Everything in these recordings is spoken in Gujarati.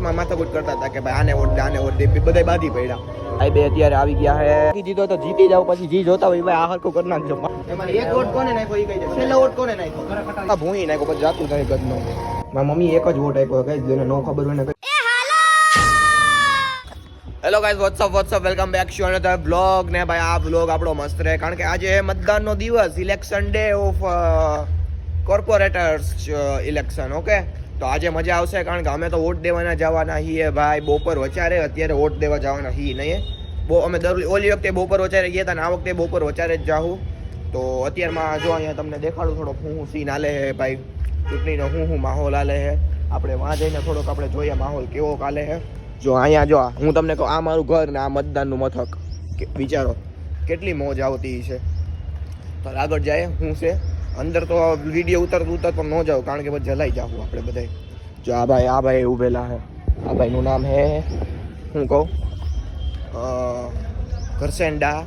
વોટમાં માથાકૂટ કરતા હતા કે ભાઈ આને વોટ દે, આને વોટ દે બધા બાધી પડ્યા. ભાઈ બે અત્યારે આવી ગયા હે. જીતો તો જીતી જાવ પછી જી જોતા હોય ભાઈ આ હરખું કરી નાખજો. એમાં એક વોટ કોને નાખ્યો એ કહી દે. છેલ્લો વોટ કોને નાખ્યો? આ ભૂંઈ નાખ્યો પછી જાતું થાય ગદનો. મારી મમ્મી એક જ વોટ આપ્યો કઈ જેને નો ખબર હોય ને hello! Guys whatsup whatsup welcome back to અને બ્લોગ ને ભાઈ આ બ્લોગ આપણો મસ્ત રહે કારણ કે આજે મતદાનનો દિવસ election day of corporators election okay તો આજે મજા આવશે, કારણ કે અમે તો વોટ દેવાના જવાના છીએ ભાઈ. બપોર વચારે અત્યારે વોટ દેવા જવાના છીએ નહીં બહુ અમે દર ઓલી વખતે બપોર વચારે ગયા હતા ને આ વખતે બપોર વચારે જ જાઉં તો અત્યારમાં જો અહીંયા તમને દેખાડું થોડોક હું હું સીન હાલે હે ભાઈ. ચૂંટણીનો હું હું માહોલ હાલે હે આપણે વાં જઈને થોડોક આપણે જોઈએ માહોલ કેવો કાલે હે જો અહીંયા જો હું તમને કહું, આ મારું ઘર ને આ મતદાનનું મથક. વિચારો, કેટલી મોજ આવતી છે. તો આગળ જાય, હું છે. અંદર તો વીડિયો ઉતરતું ઉતરતો ન જાવ કારણ કે પછી જલાઈ જાઉં આપણે બધા જો આ ભાઈ આ ભાઈ ઉભેલા હે. આ ભાઈનું નામ હે હું કહું? ઘરસેંડા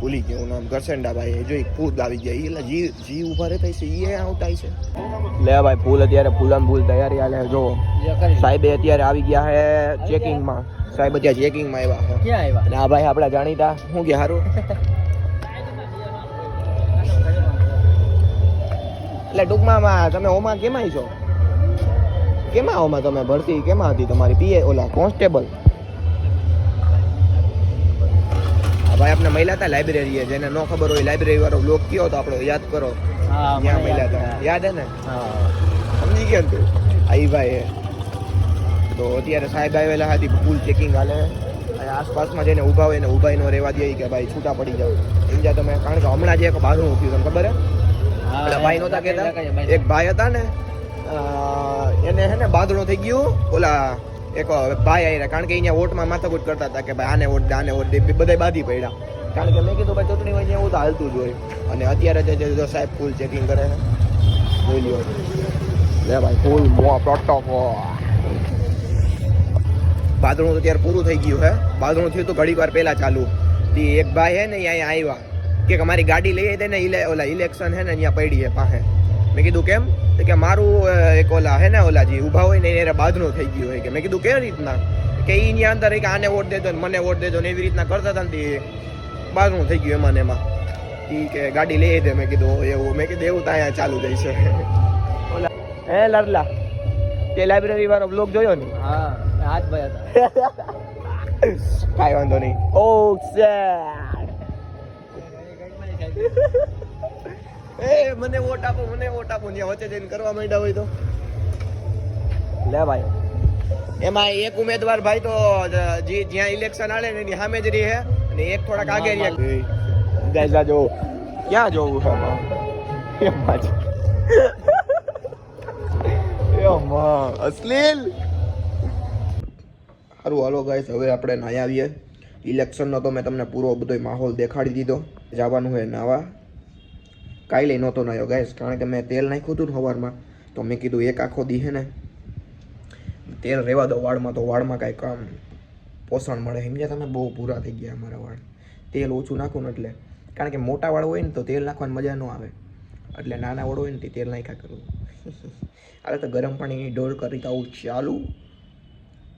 ભૂલી ગયો નામ. ઘરસેંડા ભાઈ એ જોઈ ફૂલ આવી ગયા. એટલે જી જી ઊભા રહેતા છે એ આવતા છે. લે ભાઈ ફૂલ અત્યારે ફૂલમ ફૂલ તૈયારી આલે જો. સાહેબે અત્યારે આવી ગયા હે ચેકિંગમાં સાહેબ અત્યારે ચેકિંગમાં આવ્યા ક્યાં આવ્યા? અને આ ભાઈ આપણા જાણીતા. શું ગયા સારું એટલે ટૂંકમાં તમે ઓમાં કેમાં છો? કેમાં ઓમાં તમે ભરતી? કેમાં હતી તમારી પીએ ઓલા કોન્સ્ટેબલ? ભાઈ આપણે મહિલા હતા લાઇબ્રેરી જેને ન ખબર હોય લાઇબ્રેરી વાળો બ્લોક કયો તો આપણો યાદ કરો. ત્યાં મહિલા હતા. યાદ હે ને? હા. સમજી ગયા તું? આઈ ભાઈ. તો અત્યારે સાહેબ આવેલા હતી ફૂલ ચેકિંગ હાલે. આસપાસમાં જઈને ઊભા હોય ને ઊભા નો રહેવા દે કે ભાઈ છૂટા પડી જાવ સમજ્યા તમે કારણ કે હમણાં જે એક બાથરૂમ ઉઠ્યું તમને ખબર હે? પેલા ભાઈ નહોતા કહેતા? એક ભાઈ હતા ને એને હે ને બાદળો થઈ ગયું ઓલા એક ભાઈ આવ્યા કારણ કે અહીંયા વોટમાં માથાકૂટ કરતા હતા કે ભાઈ આને વોટ દે આને વોટ દે બધા બાધી પડ્યા. કારણ કે મેં કીધું ભાઈ ચૂંટણી હોય એવું તો હાલતું જ હોય. અને અત્યારે જે જે સાહેબ ફૂલ ચેકિંગ કરે છે. જોઈ લ્યો. લે ભાઈ ફૂલ મો પ્રોટોકો બાદળું તો અત્યારે પૂરું થઈ ગયું હે. બાદણું થયું તો ઘડી વાર પહેલા ચાલુ. તી એક ભાઈ હે ને અહીંયા આવ્યા. કે અમારી ગાડી લઈ આવી ને ઇલે ઓલા ઇલેક્શન હે ને અહીંયા પડી છે પાસે મેં કીધું કેમ? કે મારું એક ઓલા હે ને ઓલા જે ઊભા હોય ને એને બાદણું થઈ ગયું હોય કે. મેં કીધું કેવી રીતના? કે એની અંદર કે આને વોટ દેજો ને મને વોટ દેજો ને એવી રીતના કરતા હતા ને તી થઈ ગયું એમાં ને એમાં. એ કે ગાડી લઈ દે મેં કીધું એવું. મેં કીધું એવું તો અહીંયા ચાલુ થઈ છે. ઓલા હે લડલા તે લાઇબ્રેરી વાળો બ્લોગ જોયો ને? હા હાથ ભાઈ હતા. કાંઈ વાંધો નહીં. ઓ એ મને વોટ આપો મને વોટ આપો. ત્યાં વચ્ચે જઈને કરવા માંડ્યા હોય તો. લે ભાઈ. એમાં એક ઉમેદવાર ભાઈ તો જ્યાં ઇલેક્શન આલે ને એની સામે જ રહી. છે અને એક થોડાક આગે રહ્યા ગાઈઝ જો ક્યાં જોવું છે? એમાં જ. એમાં અશ્લીલ. સારું હાલો ગાઈસ હવે આપણે નાહી આવીએ. ઇલેક્શનનો તો મેં તમને પૂરો બધો માહોલ દેખાડી દીધો. જવાનું હોય નાવા. કાલે નહોતો નાહ્યો ગાઈશ કારણ કે મેં તેલ નાખ્યું હતું ને સવારમાં તો મેં કીધું એક આખો દીહે ને, તેલ રહેવા દો વાળમાં, તો વાળમાં કાંઈક આમ પોષણ મળે. સમજ્યા તમે બહુ પૂરા થઈ ગયા અમારા વાળ. તેલ ઓછું નાખું ને એટલે. કારણ કે મોટા વાળ હોય ને તો તેલ નાખવાની મજા ન આવે. એટલે નાના વાળ હોય ને તે તેલ નાખ્યા કરવું અરે તો ગરમ પાણી ડોલ કરી આવું ચાલુ.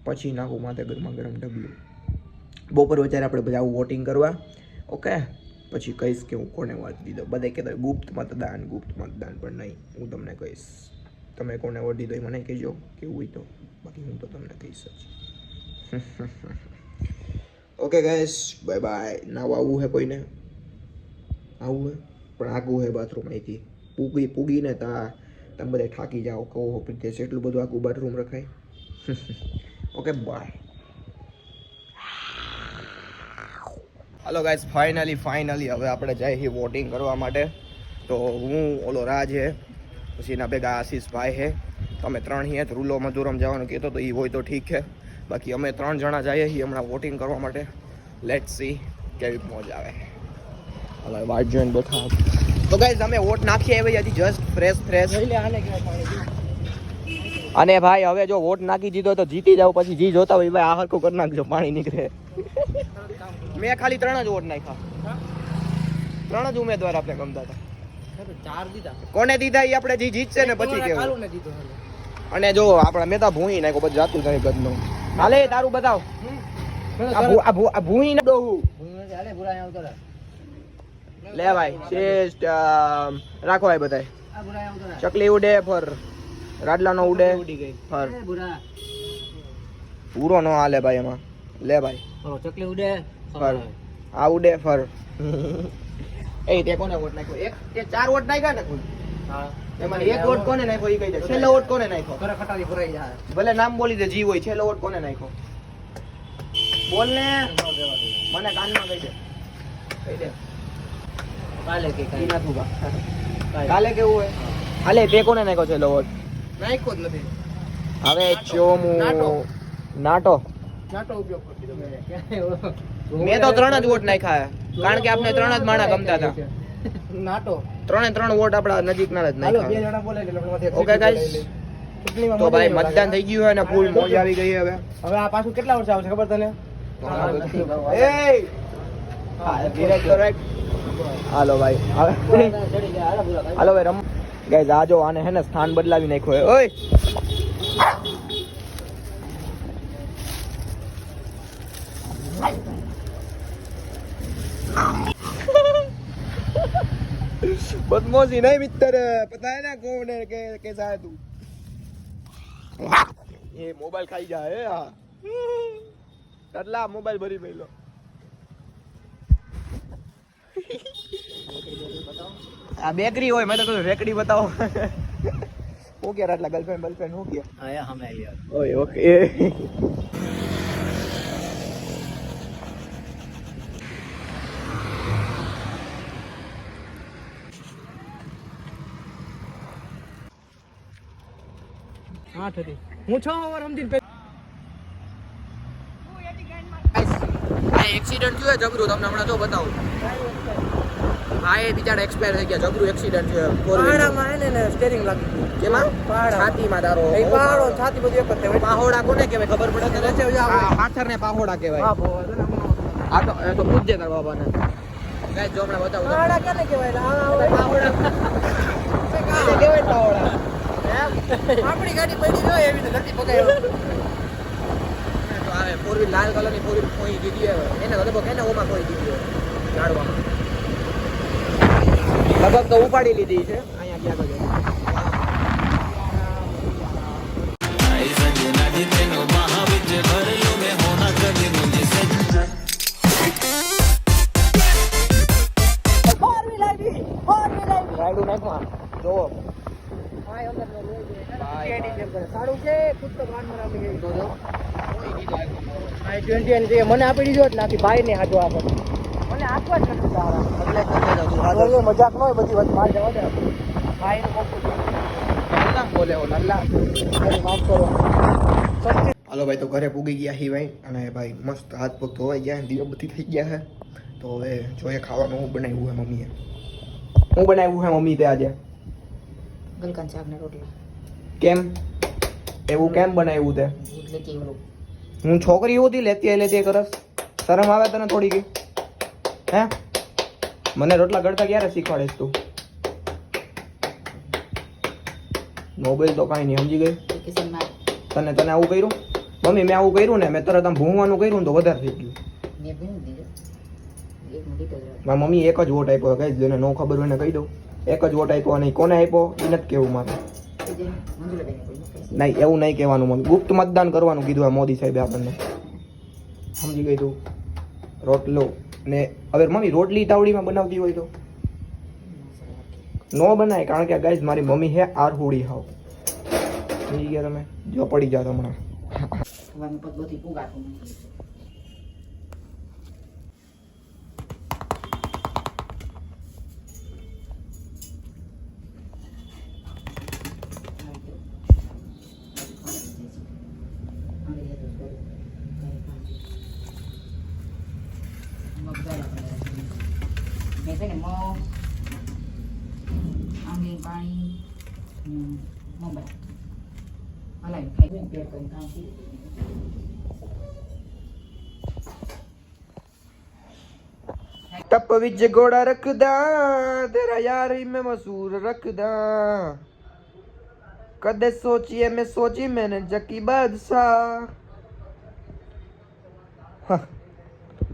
પછી નાખું માથે ગરમા ગરમ ડબલું બપોર વચ્ચે આપણે બધા આવું વોટિંગ કરવા. ઓકે પછી કહીશ કે હું કોને વોટ દીધો? બધા કહેતા ગુપ્ત મતદાન ગુપ્ત મતદાન, પણ નહીં. હું તમને કહીશ. તમે કોને વોટ દીધો એ મને કહેજો. કેવું હોય તો. બાકી હું તો તમને કહીશ જ. ઓકે ગાઈસ બાય બાય નાવ આવવું હે કોઈને? આવું હે? પણ આગું હે બાથરૂમ અહીંથી. પૂગી પૂગીને તા. તમે બધા થાકી જાઓ, કહો પ્રિતેશ એટલું બધું આખું બાથરૂમ રખાય. Okay bye hello guys finally finally હવે આપણે જઈએ છીએ વોટિંગ કરવા માટે. તો હું ઓલો રાજ હે પછી એના ભેગા આશીષભાઈ હે. તમે ત્રણ hier રૂલો મજૂરમ જવાનું કહેતો તો એ હોય તો ઠીક છે બાકી અમે ત્રણ જણા જઈએ છીએ હમણાં વોટિંગ કરવા માટે. લેટ સી કેવી મોજ આવે. હવે વાટ જોઈને બેઠા તો ગાઈઝ અમે વોટ નાખીએ એવી હજી જસ્ટ ફ્રેશ ફ્રેશ. અને ભાઈ હવે જો વોટ નાખી દીધો તો જીતી જાવ પછી જી જોતા હોય ભાઈ આ હરખું કરી નાખજો પાણી નીકળે. મેં ખાલી ત્રણ જ વોટ નાખ્યા. ત્રણ જ ઉમેદવાર આપણે ગમતા હતા. ચાર દીધા. કોને દીધા એ આપણે જી જીતશે ને પછી કેવું. અને જો આપણા મેતા ભૂઈ નાખ્યો પછી જાતું થાય ગદનો. હાલે તારું બતાવ. આ ભૂઈ ને ડોહું. લે ભાઈ શેષ રાખો ભાઈ બધાય. ચકલી ઉડે ફર. રાડલા નો ઉડે ફર. પૂરો નો હાલે ભાઈ એમાં. લે ભાઈ. ચકલી ઉડે. ફર. આ ઉડે ફર. એ તે કોને વોટ નાખ્યો? એક તે ચાર વોટ નાખ્યા ને કોઈ? હા. એમાં એક વોટ કોને નાખ્યો? એ કહી દે. છેલ્લો વોટ કોને નાખ્યો? ઘરે ખટારી ભરાઈ જાય. ભલે નામ બોલી દે જી હોય છેલ્લો વોટ કોને નાખ્યો? બોલ ને. મને કાનમાં કહી દે. કહી દે. કાલે કે કાલે. નાથું બા. કાલે. કેવું હોય? હાલે તે કોને નાખ્યો છેલ્લો વોટ? નાખ્યો જ નથી. હવે ચોમુ નાટો. નાટો. નાટો ઉપયોગ કરી દીધો મેં. તો ત્રણ જ વોટ નાખ્યા કારણ કે આપણે ત્રણ જ માણા ગમતા હતા. નાટો. ત્રણે ત્રણ વોટ આપણા નજીકના જ નાખ્યા. ઓકે. ચૂંટણીમાં તો ભાઈ મતદાન થઈ ગયું હોય ને ફૂલ મોજ આવી ગઈ હવે. હવે આ પાછું કેટલા વર્ષ આવશે ખબર તને. હાલો ભાઈ હાલે. ભાઈ રમ. ગાઈઝ આ જો આને હે ને સ્થાન બદલાવી નાખ્યો હે. ઓય! બદમોશી નહીં મિત્ર પતા ના કોને કે કેસા તું. એ મોબાઈલ ખાઈ જા હે હા. કેટલા મોબાઈલ ભરી મેલો આ બેકરી હોય મેં તો કહ્યું રેકડી બતાવો. ઓકે એટલા ગર્લફ્રેન્ડ બર્લફ્રેન્ડ હું ગયા હા હમે ઓય ઓકે. આઠ હતી હું છ ઓવર સમજી એક્સિડન્ટ થયો જબરું તમને હમણાં જો બતાવું હા એ બિચારા એક્સપાયર થઈ ગયા જબરું એક્સિડન્ટ થયો. પહાડામાં હે ને સ્ટેરિંગ લાગી ગયું. કેમાં. છાતીમાં તારો એ પાહોડો છાતી બધું એક જ થાય. પાહોડા કોને કહેવાય ખબર પડે તને છે વચ્ચે ને પાહોડા કહેવાય હા, તો એ તો પૂછજે તારા બાબાને ગાય જો હમણાં બતાવું પાહોડા કેને કહેવાય? પાહોડા એને કહેવાય પાહોડા આપણી ગાડી પડી જોઈએ એવી રીતે નથી. ફોર વ્હીલ લાલ કલરની ફોર વ્હીલ કોઈ દીધી એને લગભગ એને ઓમાં કોઈ દીધી ઝાડવામાં લગભગ તો ઉપાડી લીધી છે. અહીંયા રાયડું નાખવા જોવો મને આપી દીધો એટલે આખી ભાઈ ને હાજો આપે મને આપવા જ નથી સારા એટલે જ નથી જતું. આ તો બોલો, મજાક ન હોય બધી વાત બહાર જવા દે ભાઈ નું ભાઈ તો ઘરે પૂગી ગયા હી ભાઈ અને ભાઈ મસ્ત હાથ પગ ધોવાઈ ગયા દીવાબત્તી થઈ ગયા છે તો હવે જોઈએ ખાવાનું હું બનાવ્યું હે મમ્મીએ હું બનાવ્યું હે મમ્મી તે આજે ગલકાન શાક ને રોટલા. કેમ? એવું કેમ બનાવ્યું તે? એટલે કે ઓલું હું છોકરી હતી લેતી લેતી કરસ. શરમ આવે તને થોડી ગઈ હે? મને રોટલા ગળતા ક્યારે શીખવાડીશ તું? મોબાઈલ તો કાંઈ નહીં સમજી ગઈ? તને તને આવું કર્યું? મમ્મી મેં આવું કર્યું ને મેં તરત આમ ભૂંવાનું કર્યું તો વધારે થઈ ગયું. જ મારી મમ્મી એક જ વોટ આપ્યો કઈ જેને ન ખબર હોય ને કહી દઉં. એક જ વોટ આપ્યો અને કોને આપ્યો? એ નથી કેવું મારે. નહીં, એવું નહીં કહેવાનું મને. ગુપ્ત મતદાન કરવાનું કીધું આ મોદી સાહેબે આપણને. સમજી ગઈ તું? રોટલો ને હવે મમ્મી રોટલી તાવડીમાં બનાવતી હોય તો? નો બનાય, કારણ કે ગાઈઝ મારી મમ્મી હે આરહુડી હાવ. સમજી ગયા તમે? જો પડી જાઓ હમણાં. છે ને મગ આંગળી પાણી મોબાઈલ હલાવી ખાઈ પેર કરી કાંકી ਟੱਪ ਵਿੱਚ ਘੋੜਾ ਰੱਖਦਾ ਤੇਰਾ ਯਾਰੀ ਮੈਂ ਮਸੂਰ ਰੱਖਦਾ ਕਦੇ ਸੋਚੀਏ ਮੈਂ ਸੋਚੀ ਮੈਨੇ ਜੱਕੀ ਬਾਦਸ਼ਾਹ